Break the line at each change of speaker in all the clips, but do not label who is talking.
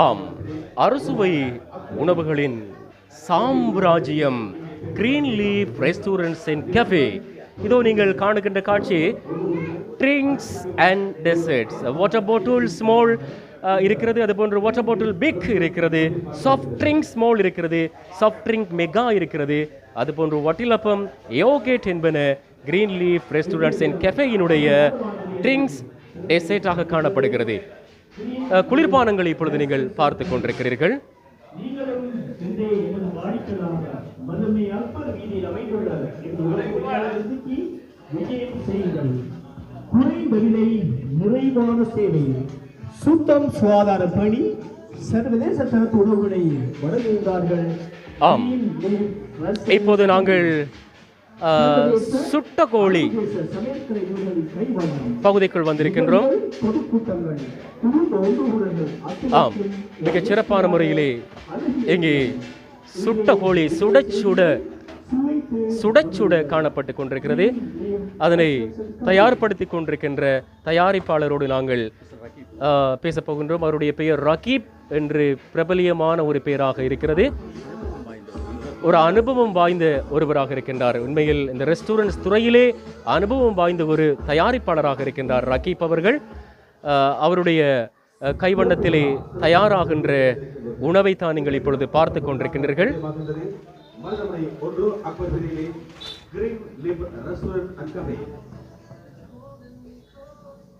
ஆம். அறுசுவை உணவுகளின் சாம்ராஜ்யம் green leaf restaurants and cafe இதோ நீங்கள் காணுகின்ற காட்சி drinks and desserts water bottle small இருக்கிறது அது போன்ற வாட்டர் பாட்டில் பிக் இருக்கிறது. சாஃப்ட் ட்ரிங்க் ஸ்மால் இருக்கிறது. சாஃப்ட் ட்ரிங்க் மெகா இருக்கிறது. அது போன்ற வட்டிலப்பம் யோகேட் என்பன கிரீன் லீஃப் ரெஸ்டாரண்ட்ஸ் அண்ட் கெஃபேயினுடைய ட்ரிங்க்ஸ் டெசர்ட்டாக காணப்படுகிறது. குளிர்பானங்களை இப்பொழுது நீங்கள் பார்த்து கொண்டிருக்கிறீர்கள்.
குறைந்த விலை நிறைவான சேவை சுத்தம் சுகாதார பணி சர்வதேச தரத்து உணவுகளை வழங்குகிறார்கள்.
ஆம். இப்போது நாங்கள் சுட்ட கோழி பகுதிக்குள் வந்திருக்கின்றோம். ஆம் மிகச் சிறப்பான முறையிலே இங்கே சுட்ட கோழி சுட சுட காணப்பட்டு கொண்டிருக்கிறது. அதனை தயார்படுத்தி கொண்டிருக்கின்ற தயாரிப்பாளரோடு நாங்கள் பேசப்போகின்றோம் போகின்றோம். அவருடைய பெயர் ரகீப் என்று பிரபலியமான ஒரு பெயராக இருக்கிறது. ஒரு அனுபவம் வாய்ந்த ஒருவராக இருக்கின்றார். உண்மையில் இந்த ரெஸ்டாரண்ட்ஸ் துறையிலே அனுபவம் வாய்ந்த ஒரு தயாரிப்பாளராக இருக்கின்றார் ரகீப் அவர்கள். அவருடைய கைவண்ணத்திலே தயாராகின்ற உணவை தான் நீங்கள் இப்பொழுது பார்த்து கொண்டிருக்கின்றீர்கள்.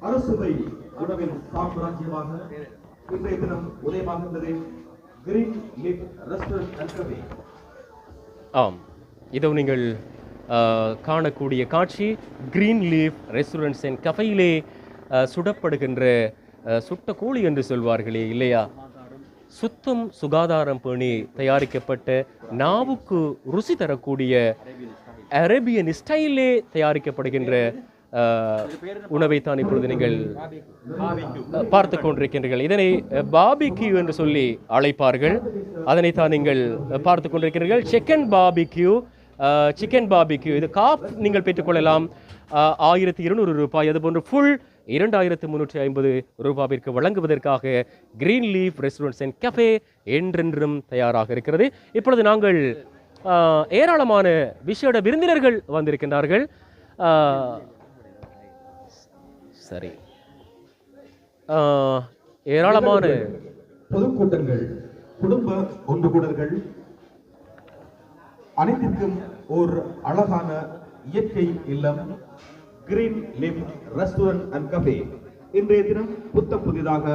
அரசுவை உணவின் சாம்ராஜ்யமாக இன்றைய தினம் உதயமாகின்றது. கிரீன் லிப் ரெஸ்டாரண்ட் அண்ட்
ஆம். இதோ நீங்கள் காணக்கூடிய காட்சி கிரீன் லீஃப் ரெஸ்டாரண்ட்ஸ் அண்ட் கஃபையிலே சுடப்படுகின்ற சுட்ட கோழி என்று சொல்வார்களே இல்லையா? சுத்தம் சுகாதாரம் பேணி தயாரிக்கப்பட்ட நாவுக்கு ருசி தரக்கூடிய அரேபியன் ஸ்டைலே தயாரிக்கப்படுகின்ற உணவை உணவைத்தான் இப்பொழுது நீங்கள் பார்த்து கொண்டிருக்கின்றீர்கள். இதனை பாபிக்யூ என்று சொல்லி அழைப்பார்கள். அதனை தான் நீங்கள் பார்த்து கொண்டிருக்கிறீர்கள் சிக்கன் பாபிக்யூ சிக்கன் பாபிக்யூ இது காப் நீங்கள் பெற்றுக்கொள்ளலாம் ஆயிரத்தி இருநூறு ரூபாய். அதுபோன்று ஃபுல் இரண்டாயிரத்து முன்னூற்றி ஐம்பது ரூபாவிற்கு வழங்குவதற்காக green leaf restaurants and cafe என்றென்றும் தயாராக இருக்கிறது. இப்பொழுது நாங்கள் ஏராளமான விசேட விருந்தினர்கள் வந்திருக்கின்றார்கள். சரி. ஏராளமான
பொதுக்கூட்டங்கள் குடும்ப ஒன்றுகூடல்கள் அனைத்திற்கும் ஒரு அழகான இயற்கை இல்லம் green leaf restaurant and cafe இன்றைய தினம் புத்தம் புதிதாக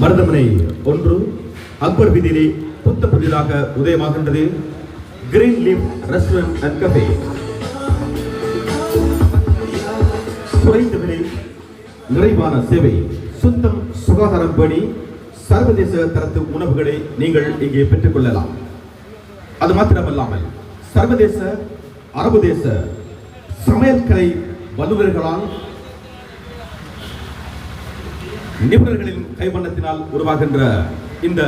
மருதமனை ஒன்று அக்பர் வீதியிலே புத்த புதிதாக உதயமாகின்றது. Green leaf restaurant and cafe குறைந்த விலை நிறைவான சேவை. சுத்தம் சுகாதாரம் பணி சர்வதேச தரத்து உணவுகளை நீங்கள் இங்கே பெற்றுக் கொள்ளலாம். அது மாத்திரமல்லாமல் சர்வதேச அரபு தேச சமையற்கலை வல்லுநர்களால் நிபுணர்களின் கைவண்ணத்தினால் உருவாகின்ற இந்த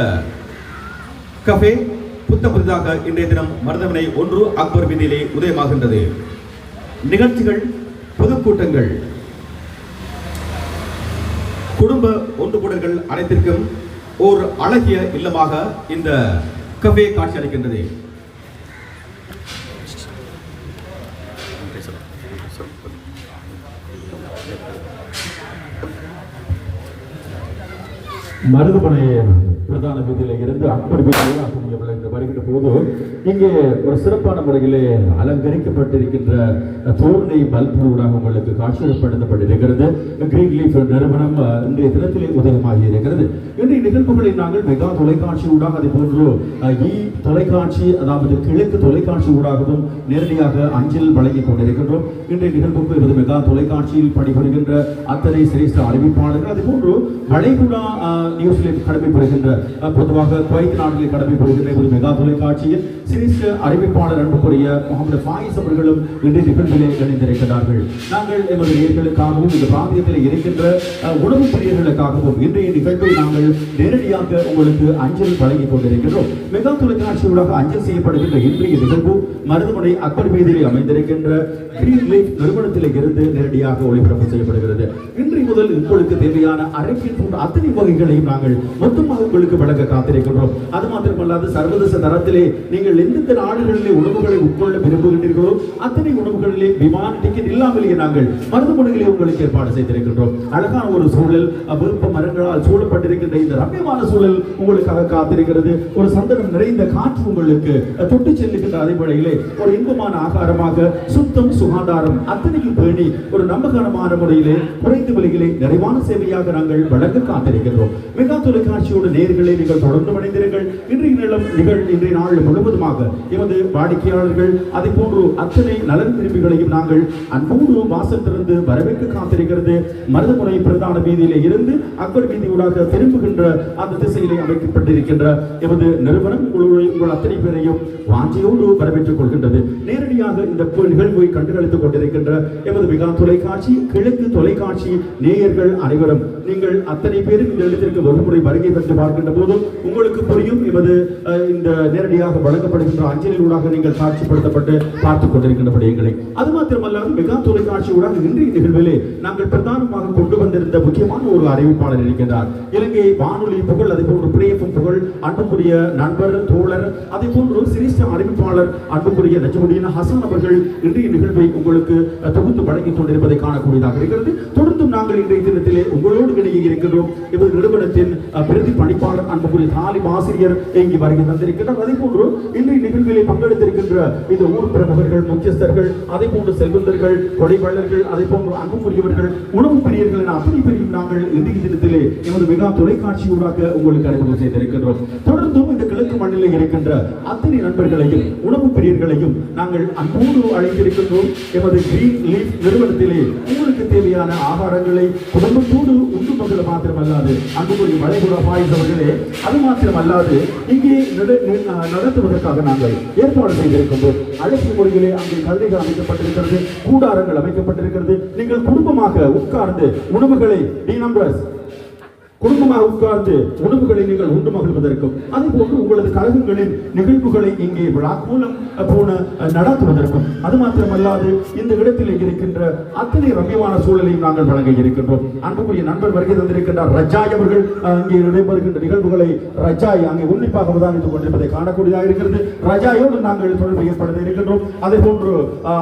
கஃபே புத்த புதிதாக இன்றைய தினம் மருதமனை ஒன்று அக்பர் வீதியிலே உதயமாகின்றது. நிகழ்ச்சிகள் பொதுக்கூட்டங்கள் குடும்ப ஒன்றுகூடல்கள் அனைத்திற்கும் ஓர் அழகிய இல்லமாக இந்த கஃபே காட்சியளிக்கின்றது
மருதுமனை பிரதான வீதியில இருந்து அப்படி வீதியில் என்று வருகின்ற போது இங்கே ஒரு சிறப்பான முறையிலே அலங்கரிக்கப்பட்டிருக்கின்ற தோரணை பல்பூடாக உங்களுக்கு காட்சிப்படுத்தப்பட்டிருக்கிறது கிரீன் லீஃப் நிறுவனம் இன்றைய தினத்திலே உதயமாகி இருக்கிறது. இன்றைய நிகழ்வுகளை நாங்கள் மெகா தொலைக்காட்சி ஊடாக அதே போன்று இ தொலைக்காட்சி அதாவது கிழக்கு தொலைக்காட்சி ஊடாகவும் நேரடியாக அஞ்சல் வழங்கிக் கொண்டிருக்கின்றோம். இன்றைய நிகழ்வுக்கு இருந்து மெகா தொலைக்காட்சியில் பணிபுரிகின்ற அத்தனை சிரேஷ்ட அறிவிப்பாளர்கள் அதே போன்று வளைகுடா அஹ், கடமைப்படுகின்ற கடமை புரிகின்ற அஹ், பொதுவாக குவைத் நாட்டில் கடமை புரிகின்ற ஒரு மெகா தொலைக்காட்சியில் சிரேஷ்ட அறிவிப்பாளர் அன்புக்குரிய முகமது ஃபாயிஸ் அவர்களும் இன்றைய நிகழ்விலே இணைந்திருக்கிறார்கள். நாங்கள் எமது நேர்களுக்காகவும் இந்த பிராந்தியத்தில் இருக்கின்ற உணவு பிரியர்களுக்காகவும் இன்றைய நிகழ்வை நாங்கள் நேரடியாக உங்களுக்கு அஞ்சல் வழங்கிக் கொண்டிருக்கின்றோம். மெகா தொலைக்காட்சியூடாக அஞ்சல் செய்யப்படுகின்ற இன்றைய நிகழ்வு மருதுமனை அக்பர் வீதியில் அமைந்திருக்கின்ற கிரீன் லீஃப் நிறுவனத்தில் இருந்து நேரடியாக ஒளிபரப்பு செய்யப்படுகிறது. இன்றைய முதல் உங்களுக்கு தேவையான அரைக்கின் போன்ற அத்தனை வகைகளையும் நாங்கள் மொத்தமாக உங்களுக்கு வழங்க காத்திருக்கின்றோம். அது மாத்திரமல்லாது சர்வதேச தரத்திலே நீங்கள் எந்தெந்த நாடுகளிலே உணவுகளை உட்கொள்ள விரும்புகின்றீர்களோ அத்தனை உணவுகளிலே விமான டிக்கெட் இல்லாமலேயே நாங்கள் மருத்துவமனைகளை உங்களுக்கு ஏற்பாடு செய்திருக்கின்றோம். அழகான ஒரு சூழல் விருப்ப மரங்களால் சூழப்பட்டிருக்கின்ற இந்த ரம்யமான சூழல் உங்களுக்காக காத்திருக்கிறது. ஒரு சந்தனம் நிறைந்த காற்று உங்களுக்கு தொட்டு செல்லுகின்ற அடிப்படையிலே ஒரு இன்பமான ஆகாரமாக சுத்தம் சுகாதாரம் அத்தனையும் பேணி ஒரு நம்பகரமான முறையிலே குறைந்த விலையிலே நிறைவான சேவையாக நாங்கள் வழங்க காத்திருக்கின்றோம். மெகா தொலைக்காட்சியோட நேர்களை நீங்கள் தொடர்ந்து அடைந்திருங்கள் இன்றைய நிலம் நிகழ் இன்றைய நாள் முழுவதுமாக மூலமாக எமது வாடிக்கையாளர்கள் அதை போன்று அத்தனை நலன் விரும்பிகளையும் நாங்கள் அன்போடு வாசல் திறந்து வரவேற்க காத்திருக்கிறது. மருதமுனை பிரதான வீதியிலே இருந்து அக்பர் ஊடாக திரும்புகின்ற அந்த திசையிலே அமைக்கப்பட்டிருக்கின்ற எமது நிறுவனம் உங்களுடைய உங்கள் அத்தனை பேரையும் வாஞ்சியோடு வரவேற்றுக் கொள்கின்றது. நேரடியாக இந்த நிகழ்வை கண்டுகளித்துக் கொண்டிருக்கின்ற எமது மிகா தொலைக்காட்சி கிழக்கு தொலைக்காட்சி நேயர்கள் அனைவரும் நீங்கள் அத்தனை பேரும் இந்த இடத்திற்கு ஒருமுறை வருகை தந்து பார்க்கின்ற போதும் உங்களுக்கு புரியும் எமது இந்த நேரடியாக வழங்கப்படுகின்ற அஞ்சலியூடாக நீங்கள் காட்சிப்படுத்தப்பட்டு பார்த்துக் கொண்டிருக்கின்ற விடயங்களை அது மாத்திரமல்லாது மெகா தொலைக்காட்சியூடாக இன்றைய நிகழ்விலே நாங்கள் பிரதானமாக கொண்டு வந்திருந்த முக்கியமான ஒரு அறிவிப்பாளர் இருக்கின்றார். இலங்கை வானொலி புகழ் அதே போன்று பிரேஃபம் புகழ் அன்புக்குரிய நண்பர் தோழர் அதே போன்று சிரிஷ்ட அறிவிப்பாளர் அன்புக்குரிய நஜமுடியின் ஹசன் அவர்கள் இன்றைய நிகழ்வை உங்களுக்கு தொகுத்து வழங்கிக் கொண்டிருப்பதை காணக்கூடியதாக இருக்கிறது. நாங்கள் இன்றைய தினத்திலே உங்களோடு இணைய இருக்கின்றோம். இவர் நிறுவனத்தின் பிரதி பணிப்பாளர் அன்புக்குரிய தாலிம் ஆசிரியர் இங்கு வருகை தந்திருக்கின்றார். அதே போன்று இன்றைய நிகழ்விலே பங்கெடுத்திருக்கின்ற இந்த ஊர் பிரமுகர்கள் முக்கியஸ்தர்கள் அதே போன்று செல்வந்தர்கள் கொடைவாளர்கள் அதே போன்று அன்புக்குரியவர்கள் உணவு பிரியர்கள் என அத்தனை பெரியும் நாங்கள் இன்றைய தினத்திலே எமது மெகா தொலைக்காட்சியூடாக உங்களுக்கு அறிமுகம் செய்திருக்கின்றோம் தொடர்ந்தும் இந்த கிழக்கு மண்ணிலே இருக்கின்ற அத்தனை நண்பர்களையும் உணவு பிரியர்களையும் நாங்கள் அன்போடு அழைத்திருக்கின்றோம். எமது கிரீன் லீஃப் நிறுவனத்திலே உங்களுக்கு தேவையான ஆகாரங்களை குடும்பத்தோடு உண்டு மகள மாத்திரமல்லாது அன்புக்குரிய மலைகுடா பாய்ஸ் அவர்களே அது மாத்திரமல்லாது இங்கே நட- அஹ் நடத்துவதற்காக நாங்கள் ஏற்பாடு செய்திருக்கின்றோம். அழைப்பு முறையிலே அங்கே கல்விகள் அமைக்கப்பட்டிருக்கிறது கூடாரங்கள் அமைக்கப்பட்டிருக்கிறது. நீங்கள் குடும்பமாக உட்கார்ந்து உணவுகளை டி நம்பர்ஸ் குடும்பமாக உட்கார்ந்து உணவுகளை நீங்கள் உண்டு மகிழ்வதற்கும் அதே போன்று உங்களது கழகங்களின் நிகழ்வுகளை இங்கே விழா மூலம் போன நடத்துவதற்கும். அது மாத்திரமல்லாது இந்த இடத்தில் இருக்கின்ற அத்தனை ரம்யமான சூழலையும் நாங்கள் வழங்க இருக்கின்றோம். அன்புக்குரிய நண்பர் வருகை தந்திருக்கின்றார் ரஜாய் அவர்கள் அங்கே நடைபெறுகின்ற நிகழ்வுகளை ரஜாய் அங்கே உன்னிப்பாக அவதானித்துக் கொண்டிருப்பதை காணக்கூடியதாக இருக்கிறது. ரஜாயோடு நாங்கள் தொடர்பு ஏற்படுத்த இருக்கின்றோம். அதே போன்று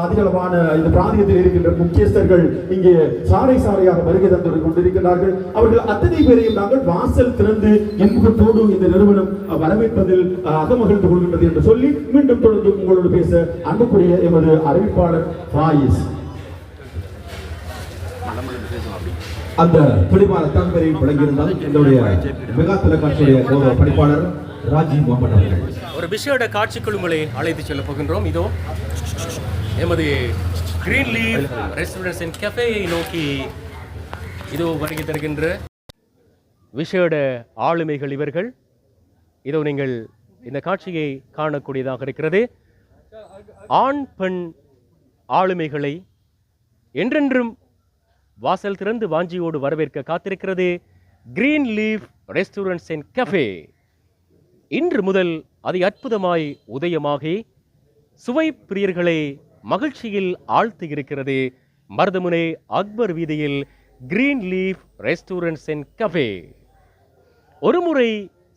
அதிகளவான இந்த பிராந்தியத்தில் இருக்கின்ற முக்கியஸ்தர்கள் இங்கே சாறை சாலையாக வருகை தந்து கொண்டிருக்கிறார்கள் அவர்கள் அத்தனை பேரையும் நாங்கள் வாசல் திறந்து இன்பத்தோடு இந்த நிறுவனம் வரவேற்பதில் அகமகிழ்ந்து கொள்கின்றது என்று சொல்லி மீண்டும் தொடர்ந்து உங்களோடு பேச அன்புக்குரிய எமது அறிவிப்பாளர் ஃபாயிஸ்
அந்த தெளிவான தகவலை வழங்கியிருந்தால் என்னுடைய மெகா தொலைக்காட்சியுடைய கௌரவ பணிப்பாளர் ராஜீவ் முகமது அவர்கள்.
ஒரு விஷயோட காட்சிக்குள் உங்களை அழைத்து செல்ல போகின்றோம். இதோ எமது கிரீன் லீவ் ரெஸ்டாரண்ட்ஸ் அண்ட் கெஃபேயை நோக்கி இதோ வருகை தருகின்ற விஷேட ஆளுமைகள் இவர்கள். இதோ நீங்கள் இந்த காட்சியை காணக்கூடியதாக இருக்கிறது. ஆண் பெண் ஆளுமைகளை என்றென்றும் வாசல் திறந்து வாஞ்சியோடு வரவேற்க காத்திருக்கிறது green leaf restaurants and cafe இன்று முதல் அதை அற்புதமாய் உதயமாகி சுவை பிரியர்களை மகிழ்ச்சியில் ஆழ்த்தி இருக்கிறது மருதமுனை அக்பர் வீதியில் green leaf restaurants and cafe ஒரு முறை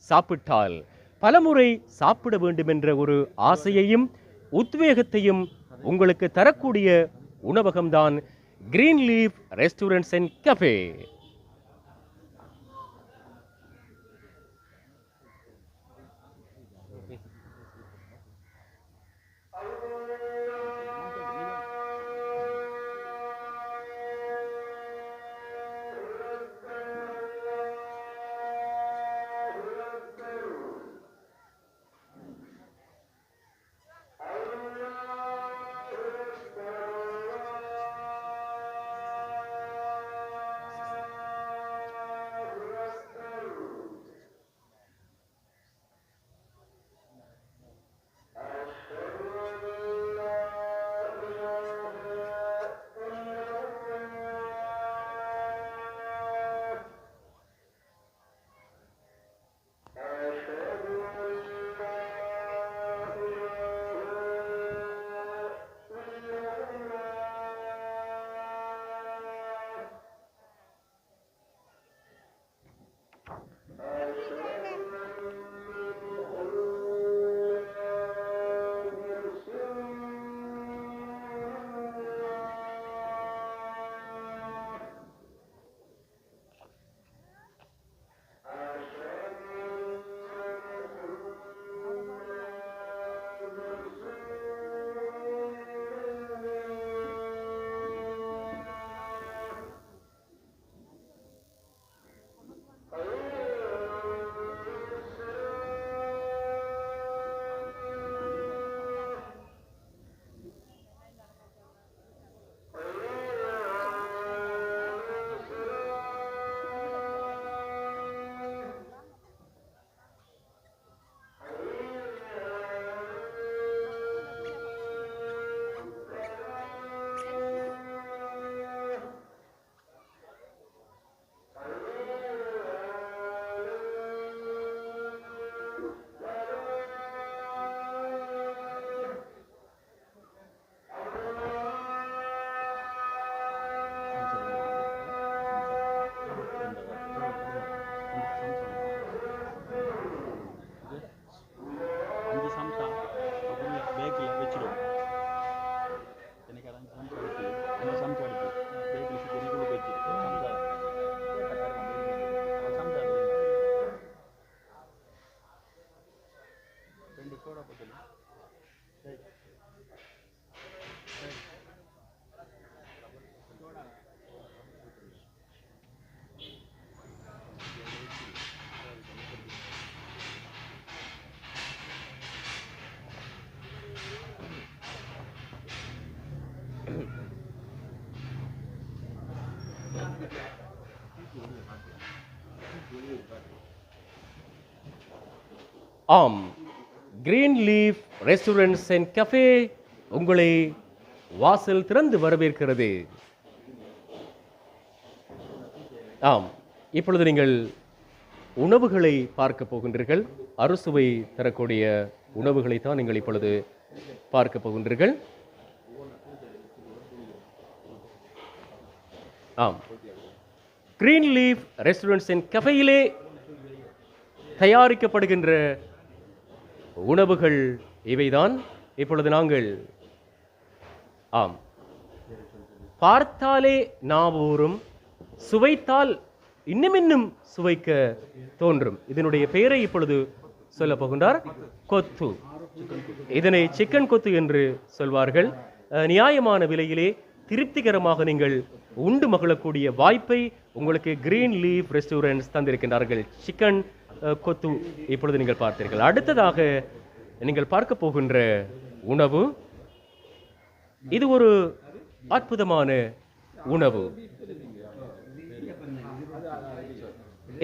சாப்பிட்டால் பலமுறை சாப்பிட வேண்டும் என்ற ஒரு ஆசையையும் உத்வேகத்தையும் உங்களுக்கு தரக்கூடிய உணவகம்தான்
green leaf restaurants and cafe
ஆம் green leaf restaurants and cafe உங்களை வாசல் திறந்து வரவேற்கிறது. ஆம் இப்பொழுது நீங்கள் உணவுகளை பார்க்க போகின்றீர்கள். அறுசுவை தரக்கூடிய உணவுகளை தான் நீங்கள் இப்பொழுது பார்க்க போகின்றீர்கள். ஆம் கிரீன் லீஃப் ரெஸ்டாரண்ட்ஸின் கஃபையிலே தயாரிக்கப்படுகின்ற உணவுகள் இவைதான். இப்பொழுது நாங்கள் ஆம். பார்த்தாலே நாவூரும் சுவைத்தால் இன்னும் இன்னும் சுவைக்க தோன்றும். இதனுடைய பெயரை இப்பொழுது சொல்ல போகின்றார் கொத்து. இதனை சிக்கன் கொத்து என்று சொல்வார்கள். நியாயமான விலையிலே திருப்திகரமாக நீங்கள் உண்டு மகிழக்கூடிய வாய்ப்பை உங்களுக்கு கிரீன் லீஃப் ரெஸ்டாரண்ட்ஸ் தந்திருக்கின்றார்கள். சிக்கன் கொத்து. இப்பொழுது நீங்கள் பார்த்தீர்கள். அடுத்ததாக நீங்கள் பார்க்க போகின்ற உணவு. இது ஒரு அற்புதமான உணவு.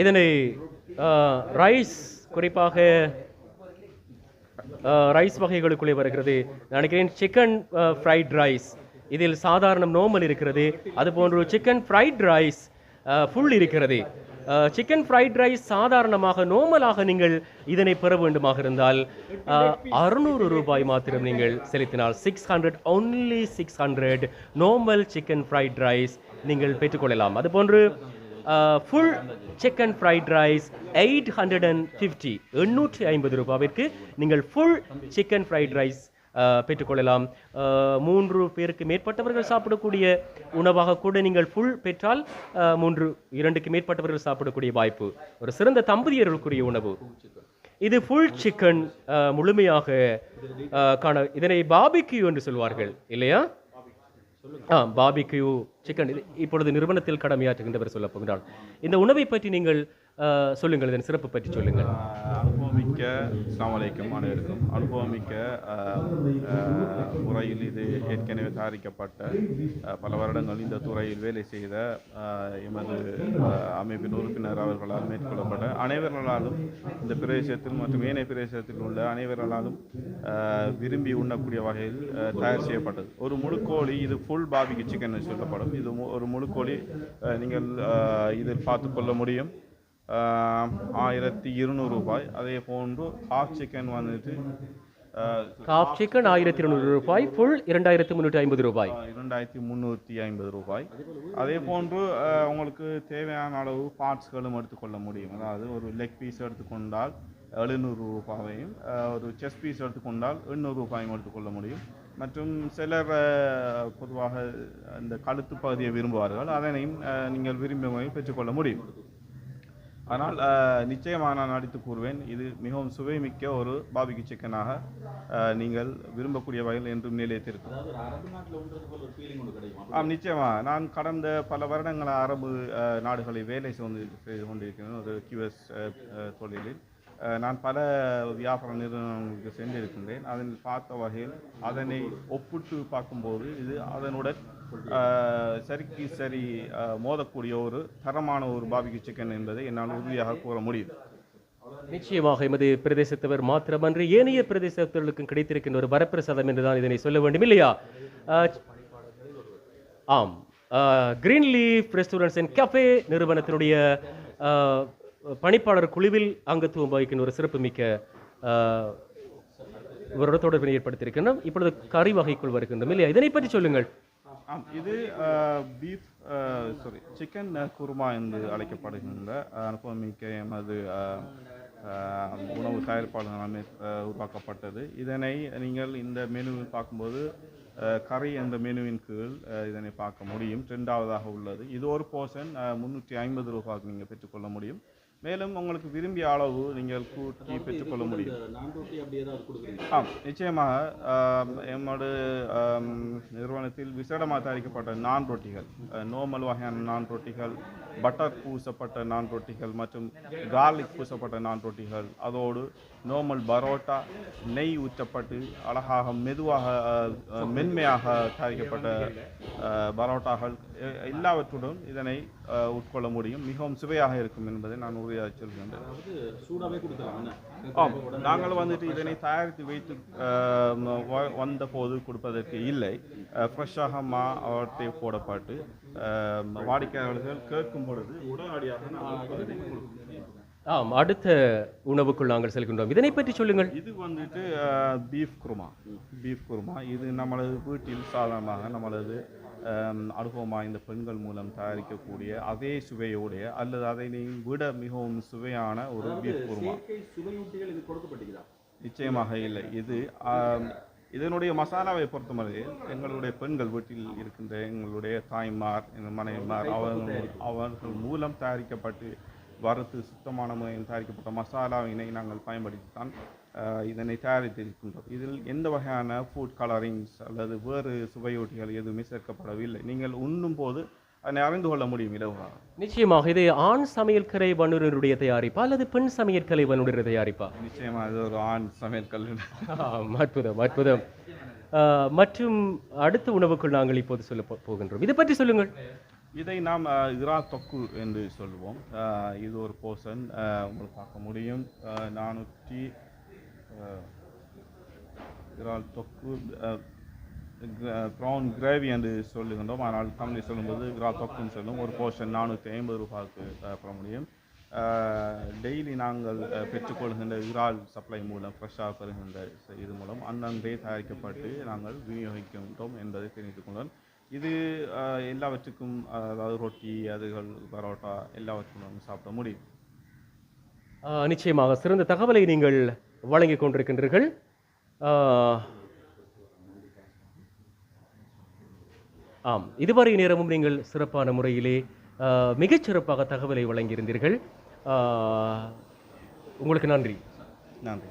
இதனை ரைஸ் குறிப்பாக ரைஸ் வகைகளுக்குள்ளே வருகிறது. நான் நினைக்கிறேன் சிக்கன் ஃப்ரைட் ரைஸ் இதில் சாதாரண நோமல் இருக்கிறது. அதுபோன்று சிக்கன் ஃப்ரைட் ரைஸ் ஃபுல் இருக்கிறது. சிக்கன் ஃப்ரைட் ரைஸ் சாதாரணமாக நோமலாக நீங்கள் இதனை பெற வேண்டுமாக இருந்தால் அறுநூறு ரூபாய் மாத்திரம் நீங்கள் செலுத்தினால் six hundred only six hundred normal chicken fried rice நீங்கள் பெற்றுக்கொள்ளலாம். அதுபோன்று full chicken fried rice eight hundred and fifty எண்ணூற்றி ஐம்பது ரூபாவிற்கு நீங்கள் ஃபுல் சிக்கன் ஃப்ரைட் ரைஸ் பெற்றுக்கொள்ளலாம். மூன்று பேருக்கு மேற்பட்டவர்கள் சாப்பிடக்கூடிய உணவாக கூட நீங்கள் ஃபுல் பெற்றால் மூன்று இரண்டுக்கு மேற்பட்டவர்கள் சாப்பிடக்கூடிய வாய்ப்பு. ஒரு சிறந்த தம்பதியர்களுக்குரிய உணவு. இது ஃபுல் சிக்கன் முழுமையாக காண இதனை பாபிக்யூ என்று சொல்வார்கள். இல்லையா? ஆ பாபிக்யூ சிக்கன் இது இப்பொழுது நிறுவனத்தில் கடமையாற்றுகின்றவர் சொல்ல போகிறார் இந்த உணவை பற்றி நீங்கள் சொல்லுங்கள் இதன் சிறப்பு பற்றி சொல்லுங்கள்.
அனுபவமிக்க சமலைக்கும் அனைவருக்கும். அனுபவமிக்க முறையில் இது ஏற்கனவே தயாரிக்கப்பட்ட பல வருடங்கள் இந்த துறையில் வேலை செய்த எமது அமைப்பின் உறுப்பினர் அவர்களால் மேற்கொள்ளப்பட்ட அனைவர்களாலும் இந்த பிரதேசத்தில் மற்றும் ஏனைய பிரதேசத்தில் உள்ள அனைவர்களாலும் விரும்பி உண்ணக்கூடிய வகையில் தயார் செய்யப்பட்டது. ஒரு முழுக்கோழி இது ஃபுல் பாபிக்கு சிக்கன் சொல்லப்படும். இது ஒரு முழுக்கோழி நீங்கள் இதில் பார்த்து கொள்ள முடியும். ஆயிரத்தி இருநூறு ரூபாய். அதே போன்று ஹாஃப் சிக்கன் வந்துட்டு ஆஹ்,
காப் சிக்கன் ஆயிரத்தி இருநூறு ரூபாய் ஃபுல் இரண்டாயிரத்தி முந்நூற்றி ஐம்பது ரூபாய்.
இரண்டாயிரத்தி முந்நூற்றி ஐம்பது ரூபாய். அதே போன்று உங்களுக்கு தேவையான அளவு பார்ட்ஸ்களும் எடுத்துக்கொள்ள முடியும். அதாவது ஒரு லெக் பீஸ் எடுத்துக்கொண்டால் எழுநூறு ரூபாயையும் ஆஹ், ஒரு செஸ் பீஸ் எடுத்துக்கொண்டால் எண்ணூறு ரூபாயும் எடுத்துக்கொள்ள முடியும். மற்றும் சிலர் பொதுவாக இந்த கழுத்து பகுதியை விரும்புவார்கள். அதனையும் நீங்கள் விரும்பிய முறையில் பெற்றுக்கொள்ள முடியும். ஆனால் நிச்சயமாக நான் அடித்து கூறுவேன் இது மிகவும் சுவைமிக்க ஒரு பாபிக்கு சிக்கனாக நீங்கள் விரும்பக்கூடிய வகையில் என்றும் நிலையத்திருக்கும் ஆம் நிச்சயமாக. நான் கடந்த பல வருடங்கள் அரபு அஹ், நாடுகளில் வேலை செய்து செய்து கொண்டிருக்கிறேன் ஒரு கியூஎஸ் தொழிலில். நான் பல வியாபார நிறுவனங்களுக்கு சென்றிருக்கின்றேன். அதில் பார்த்த வகையில் அதனை ஒப்பிட்டு பார்க்கும்போது இது அதனுடன் சரிக்கு சரி மோதக்கூடிய ஒரு தரமான ஒரு பாபிக்கு சிக்கன் என்பதை என்னால் உறுதியாக கூற முடியும்.
நிச்சயமாக எமது பிரதேசத்தவர் மாத்திரமன்றி ஏனைய பிரதேசத்தவர்களுக்கும் கிடைத்திருக்கின்ற ஒரு வரப்பிரசாதம் என்றுதான் இதனை சொல்ல வேண்டும் இல்லையா? ஆம். Green leaf restaurants and cafe நிறுவனத்தினுடைய பணிப்பாளர் குழுவில் அங்கத்துவம் வகிக்கின்ற ஒரு சிறப்புமிக்க அஹ், ஒரு தொடர்பினை ஏற்படுத்தியிருக்கின்றோம். இப்பொழுது கறி வகைக்குள் வருகின்றோம் இல்லையா? இதனை பற்றி சொல்லுங்கள்.
ஆம் இது பீஃப் சாரி சிக்கன் குருமா என்று அழைக்கப்படுகின்ற அனுபவமிக்க எமது உணவு தயாரிப்பாளர்களால் எல்லாமே உருவாக்கப்பட்டது. இதனை நீங்கள் இந்த மெனுவில் பார்க்கும்போது கறி என்ற மெனுவின் கீழ் இதனை பார்க்க முடியும். ரெண்டாவதாக உள்ளது. இது ஒரு போர்ஷன் முந்நூற்றி ஐம்பது ரூபாய்க்கு நீங்கள் பெற்றுக்கொள்ள முடியும். மேலும் உங்களுக்கு விரும்பிய அளவு நீங்கள் கூட்டி பெற்றுக்கொள்ள முடியும். ஆம் நிச்சயமாக எம்மோட நிறுவனத்தில் விசேடமாக தயாரிக்கப்பட்ட நான் ரொட்டிகள் நோமல் வகையான நான் ரொட்டிகள் பட்டர் பூசப்பட்ட நான் ரொட்டிகள் மற்றும் கார்லிக் பூசப்பட்ட நான் ரொட்டிகள் அதோடு நோமல் பரோட்டா நெய் ஊற்றப்பட்டு அழகாக மெதுவாக மென்மையாக தயாரிக்கப்பட்ட பரோட்டாக்கள் எல்லாவற்றுடன் இதனை உட்கொள்ள முடியும். மிகவும் சுவையாக இருக்கும் என்பதை நான் உறுதியாக சொல்கின்றேன் ஆம். நாங்கள் வந்துட்டு இதனை தயாரித்து வைத்து வந்த போது கொடுப்பதற்கு இல்லை. ஃப்ரெஷ்ஷாக மா அவற்றை போடப்பட்டு வாடிக்கையாளர்கள் கேட்கும் பொழுது உடனடியாக நாங்கள்.
ஆம். அடுத்த உணவுக்குள் நாங்கள் செல்கின்றோம். இதனை பற்றி சொல்லுங்கள்.
இது வந்துட்டு பீஃப் குருமா. பீஃப் குருமா. இது நம்மளது வீட்டில் சாதாரணமாக நம்மளது அனுபவம் வாய்ந்த பெண்கள் மூலம் தயாரிக்கக்கூடிய அதே சுவையோடைய அல்லது அதை விட மிகவும் சுவையான ஒரு பீஃப் குருமா. நிச்சயமாக இல்லை. இது இதனுடைய மசாலாவை பொறுத்தவரையில் எங்களுடைய பெண்கள் வீட்டில் இருக்கின்ற எங்களுடைய தாய்மார் மனைவிமார் அவர்கள் அவர்கள் மூலம் தயாரிக்கப்பட்டு வறுத்து சுத்தமான முறையில் தயாரிக்கப்பட்ட மசாலாவினை நாங்கள் பயன்படுத்தித்தான் இதனை தயாரித்திருக்கின்றோம். இதில் எந்த வகையான ஃபுட் கலரிங்ஸ் அல்லது வேறு சுவையூட்டிகள் எதுவுமே சேர்க்கப்படவில்லை. நீங்கள் உண்ணும் போது அதனை அறிந்து கொள்ள முடியும் இலவாக
நிச்சயமாக இது ஆண் சமையல்கலை வல்லுநருடைய தயாரிப்பா அல்லது பெண் சமையல்கலை வல்லுநருடைய தயாரிப்பா?
நிச்சயமா இது ஒரு ஆண் சமையல்
ஆம், அற்புதம் அற்புதம். மற்றும் அடுத்த உணவுக்குள் நாங்கள் இப்போது சொல்ல போகின்றோம். இதை பற்றி சொல்லுங்கள்.
இதை நாம் இறா தொக்கு என்று சொல்லுவோம். இது ஒரு போர்ஷன் உங்களுக்கு பார்க்க முடியும். நானூற்றி Uh, இறால் தொக்கு uh, ப்ரௌன் கிரேவி என்று சொல்லுகின்றோம். ஆனால் தமிழில் சொல்லும்போது இறால் தொக்குன்னு சொல்லும். ஒரு போர்ஷன் நானூற்றி ஐம்பது ரூபாய்க்கு uh, அஹ், பெற முடியும். டெய்லி நாங்கள் பெற்றுக்கொள்கின்ற இறால் சப்ளை மூலம் ஃப்ரெஷ்ஷாக பெறுகின்ற இது மூலம் அன்னன்றே தயாரிக்கப்பட்டு நாங்கள் விநியோகிக்கின்றோம் என்பதை தெரிந்து கொண்டோம் இது எல்லாவற்றுக்கும் அதாவது ரொட்டி அதுகள் பரோட்டா எல்லாவற்றுக்கும் சாப்பிட முடியும்.
நிச்சயமாக சிறந்த தகவலை நீங்கள் வழங்கிக் கொண்டிருக்கின்றீர்கள். ஆம். இதுவரை நேரமும் நீங்கள் சிறப்பான முறையிலே ஆ, மிகச் சிறப்பாக தகவலை வழங்கியிருந்தீர்கள். உங்களுக்கு நன்றி.
நன்றி.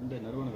ஓகே